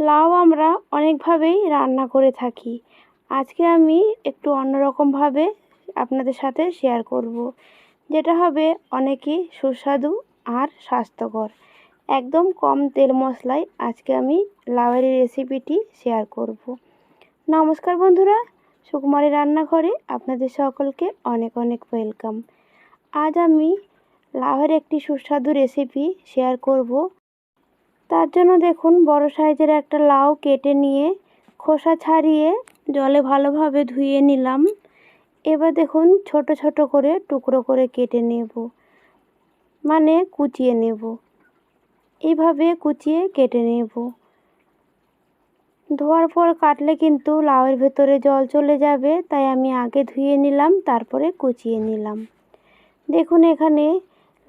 লাউ আমরা অনেকভাবেই রান্না করে থাকি আজকে আমি একটু অন্যরকমভাবে আপনাদের সাথে শেয়ার করব। যেটা হবে অনেকই সুস্বাদু আর স্বাস্থ্যকর একদম কম তেল মশলায় আজকে আমি লাউয়ের রেসিপিটি শেয়ার করব। নমস্কার বন্ধুরা, সুকুমারী রান্নাঘরে আপনাদের সকলকে অনেক অনেক ওয়েলকাম আজ আমি লাউয়ের একটি সুস্বাদু রেসিপি শেয়ার করব তার জন্য দেখুন বড় সাইজের একটা লাউ কেটে নিয়ে খোসা ছাড়িয়ে জলে ভালোভাবে ধুয়ে নিলাম। এবার দেখুন ছোট ছোট করে টুকরো করে কেটে নেব মানে কুচিয়ে নেব। এইভাবে কুচিয়ে কেটে নেব। ধোয়ার পর কাটলে কিন্তু লাউয়ের ভেতরে জল চলে যাবে, তাই আমি আগে ধুয়ে নিলাম, তারপরে কুচিয়ে নিলাম। দেখুন এখানে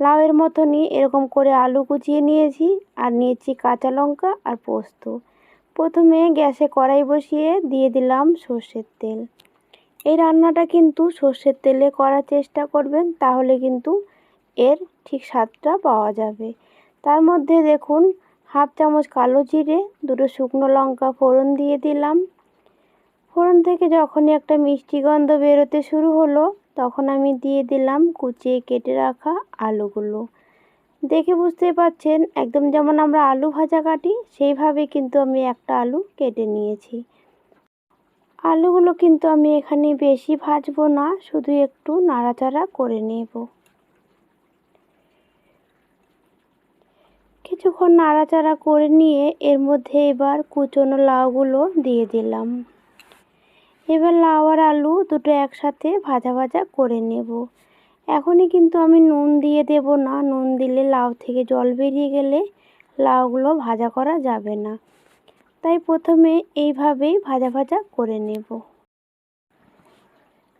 লাউয়ের মতনই এরকম করে আলু কুচিয়ে নিয়েছি আর নিয়েছি কাঁচা লঙ্কা আর পোস্ত। প্রথমে গ্যাসে কড়াই বসিয়ে দিয়ে দিলাম সর্ষের তেল। এই রান্নাটা কিন্তু সর্ষের তেলে করার চেষ্টা করবেন, তাহলে কিন্তু এর ঠিক স্বাদটা পাওয়া যাবে। তার মধ্যে দেখুন, হাফ চামচ কালো জিরে, দুটো শুকনো লঙ্কা ফোড়ন দিয়ে দিলাম। ফোড়ন থেকে যখনই একটা মিষ্টি গন্ধ বেরোতে শুরু হলো তখন আমি দিয়ে দিলাম কুচিয়ে কেটে রাখা আলুগুলো। দেখে বুঝতে পাচ্ছেন একদম যেমন আমরা আলু ভাজা কাটি, সেইভাবে কিন্তু আমি একটা আলু কেটে নিয়েছি। আলুগুলো কিন্তু আমি এখানে বেশি ভাজবো না, শুধু একটু নাড়াচাড়া করে নেব। কিছুক্ষণ নাড়াচাড়া করে নিয়ে এর মধ্যে এবার কুচনো লাউগুলো দিয়ে দিলাম। এবার লাউ আর আলু দুটো একসাথে ভাজা ভাজা করে নেব। এখনই কিন্তু আমি নুন দিয়ে দেব না। নুন দিলে লাউ থেকে জল বেরিয়ে গেলে লাউগুলো ভাজা করা যাবে না। তাই প্রথমে এইভাবেই ভাজা ভাজা করে নেব।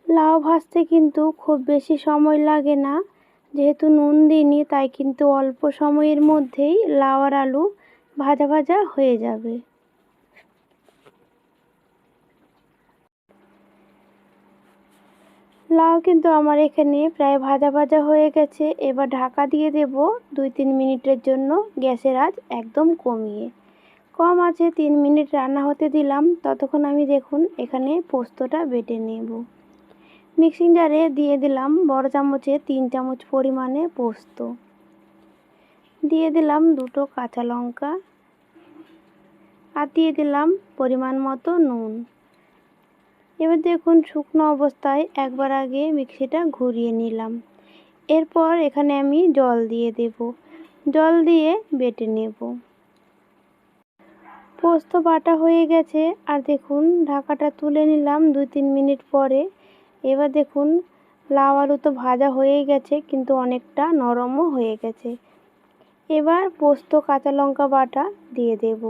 লাউ ভাজতে কিন্তু খুব বেশি সময় লাগে না। যেহেতু নুন দিইনি, তাই কিন্তু অল্প সময়ের মধ্যেই লাউ আর আলু ভাজা ভাজা হয়ে যাবে। লাউ কিন্তু আমার এখানে প্রায় ভাজা ভাজা হয়ে গেছে। এবার ঢাকা দিয়ে দেব দুই তিন মিনিটের জন্য। গ্যাসের আজ একদম কমিয়ে। কম আছে তিন মিনিট রান্না হতে দিলাম। ততক্ষণ আমি দেখুন এখানে পোস্তটা বেটে নেব। মিক্সিং জারে দিয়ে দিলাম বড় চামচে তিন চামচ পরিমাণে পোস্ত। দিয়ে দিলাম দুটো কাঁচা লঙ্কা। আর দিয়ে দিলাম পরিমাণ মতো নুন। এবার দেখুন শুকনো অবস্থায় একবার আগে মিক্সিটা ঘুরিয়ে নিলাম। এরপর এখানে আমি জল দিয়ে দেব। জল দিয়ে বেটে নেব। পোস্ত বাটা হয়ে গেছে। আর দেখুন ঢাকাটা তুলে নিলাম দুই তিন মিনিট পরে। এবার দেখুন লাউ আলু তো ভাজা হয়েই গেছে, কিন্তু অনেকটা নরমও হয়ে গেছে। এবার পোস্ত কাঁচা লঙ্কা বাটা দিয়ে দেব।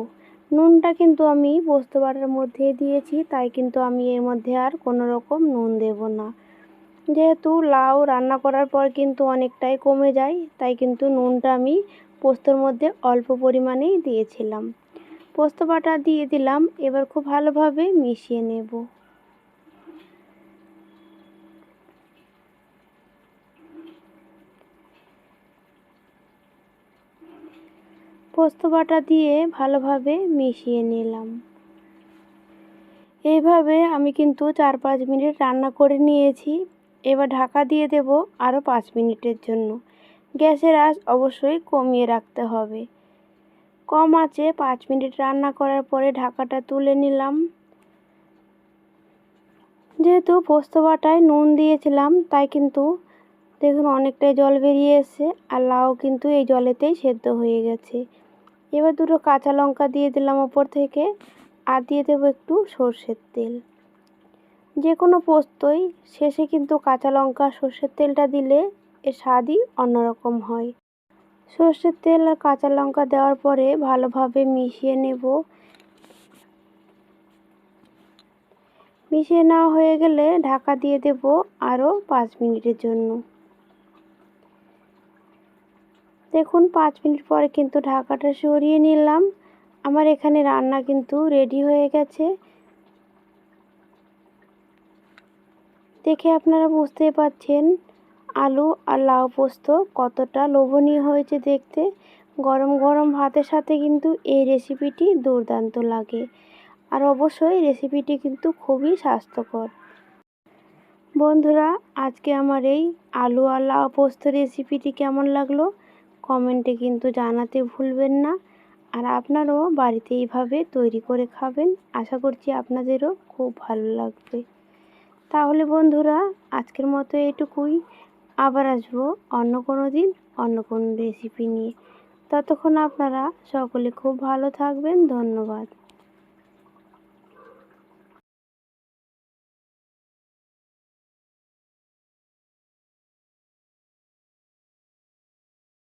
নুনটা কিন্তু আমি পোস্ত বাটার মধ্যে দিয়েছি, তাই কিন্তু আমি এর মধ্যে আর কোনো রকম নুন দেব না। যেহেতু লাউ রান্না করার পর কিন্তু অনেকটাই কমে যায়, তাই কিন্তু নুনটা আমি পোস্তর মধ্যে অল্প পরিমাণেই দিয়েছিলাম। পোস্ত বাটা দিয়ে দিলাম, এবার খুব ভালোভাবে মিশিয়ে নেব। পোস্ত বাটা দিয়ে ভালোভাবে মিশিয়ে নিলাম। এইভাবে আমি কিন্তু চার পাঁচ মিনিট রান্না করে নিয়েছি। এবার ঢাকা দিয়ে দেব আরও পাঁচ মিনিটের জন্য। গ্যাসের আঁচ অবশ্যই কমিয়ে রাখতে হবে। কম আছে পাঁচ মিনিট রান্না করার পরে ঢাকাটা তুলে নিলাম। যেহেতু পোস্ত বাটায় নুন দিয়েছিলাম, তাই কিন্তু দেখুন অনেকটাই জল বেরিয়ে এসছে আর লাউ কিন্তু এই জলেতেই সেদ্ধ হয়ে গেছে। এবার দুটো কাঁচা লঙ্কা দিয়ে দিলাম ওপর থেকে আর দিয়ে দেবো একটু সর্ষের তেল। যে কোনো পোস্তই শেষে কিন্তু কাঁচা লঙ্কা, সর্ষের তেলটা দিলে এর স্বাদই অন্যরকম হয়। সর্ষের তেল আর কাঁচা লঙ্কা দেওয়ার পরে ভালোভাবে মিশিয়ে নেব। মিশিয়ে নেওয়া হয়ে গেলে ঢাকা দিয়ে দেব আরও পাঁচ মিনিটের জন্য। দেখুন, পাঁচ মিনিট পরে কিন্তু ঢাকাটা সরিয়ে নিলাম। আমার এখানে রান্না কিন্তু রেডি হয়ে গেছে। দেখে আপনারা বুঝতে পারছেন, আলু আর লাউ পোস্ত কতটা লোভনীয় হয়েছে দেখতে। গরম গরম ভাতের সাথে কিন্তু এই রেসিপিটি দুর্দান্ত লাগে। আর অবশ্যই রেসিপিটি কিন্তু খুবই স্বাস্থ্যকর। বন্ধুরা, আজকে আমার এই আলু আর লাউ পোস্ত রেসিপিটি কেমন লাগল? কমেন্টে কিন্তু জানাতে ভুলবেন না। আর আপনারাও বাড়িতে এইভাবে তৈরি করে খাবেন। আশা করছি আপনাদেরও খুব ভালো লাগবে। তাহলে বন্ধুরা, আজকের মতো এটুকুই আবার আসব অন্য কোনো দিন, অন্য কোনো রেসিপি নিয়ে। ততক্ষণ আপনারা সকলে খুব ভালো থাকবেন। ধন্যবাদ।